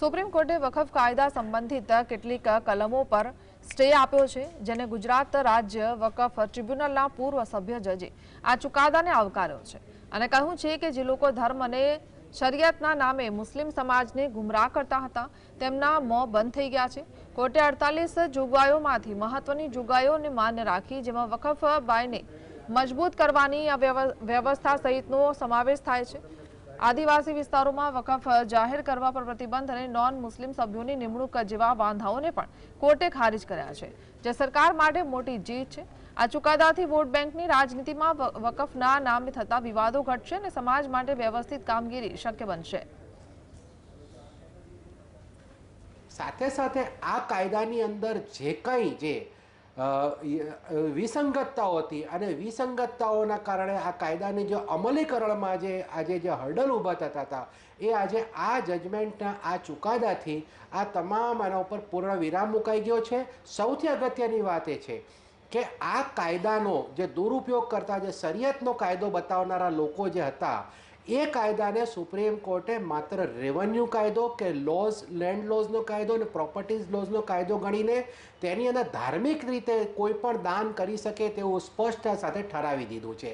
Supreme કોર્ટે વખફ કાયદા સંબંધિત કેટલીક કલમો પર સ્ટે આપ્યો છે, જેને ગુજરાત રાજ્ય વકફ ટ્રિબ્યુનલના પૂર્વ સભ્ય જજે આ ચુકાદાને આવકાર્યો છે. અને કહ્યું છે કે જે લોકો ધર્મ અને શરિયતના નામે મુસ્લિમ સમાજને ગુમરાહ કરતા હતા, તેમના મોં બંધ થઈ ગયા છે. કોર્ટે અડતાલીસ જોગવાઈઓમાંથી મહત્વની જોગવાઈઓને માન્ય રાખી, જેમાં વકફ બાયને મજબૂત કરવાની વ્યવસ્થા સહિતનો સમાવેશ થાય છે. આદિવાસી વિસ્તારોમાં વકફ જાહેર કરવા પર પ્રતિબંધ અને નોન મુસ્લિમ સભ્યોની નિમણૂક જેવા વાંધાઓને પણ કોર્ટે ખારિજ કર્યા છે, જે સરકાર માટે મોટી જીત છે. આ ચુકાદાથી વોટ બેંકની રાજનીતિમાં વકફના નામે થતા વિવાદો ઘટશે અને સમાજ માટે વ્યવસ્થિત કામગીરી શક્ય બનશે. સાથે સાથે આ કાયદાની અંદર જે કંઈ જે વિસંગતતાઓ હતી અને વિસંગતતાઓના કારણે આ કાયદાની જે અમલીકરણમાં જે, આજે જે હર્ડલ ઊભા થતા હતા, એ આજે આ જજમેન્ટના, આ ચુકાદાથી આ તમામ આના ઉપર પૂર્ણ વિરામ મુકાઈ ગયો છે. સૌથી અગત્યની વાત એ છે કે આ કાયદાનો જે દુરુપયોગ કરતા જે શરિયતનો કાયદો બતાવનારા લોકો જે હતા એ કાયદાને સુપ્રીમ કોર્ટે માત્ર રેવન્યુ કાયદો કે લોઝ લેન્ડ લોઝનો કાયદો અને પ્રોપર્ટીઝ લોઝનો કાયદો ગણીને તેની અંદર ધાર્મિક રીતે કોઈ પણ દાન કરી શકે તેવું સ્પષ્ટ સાથે ઠરાવી દીધું છે.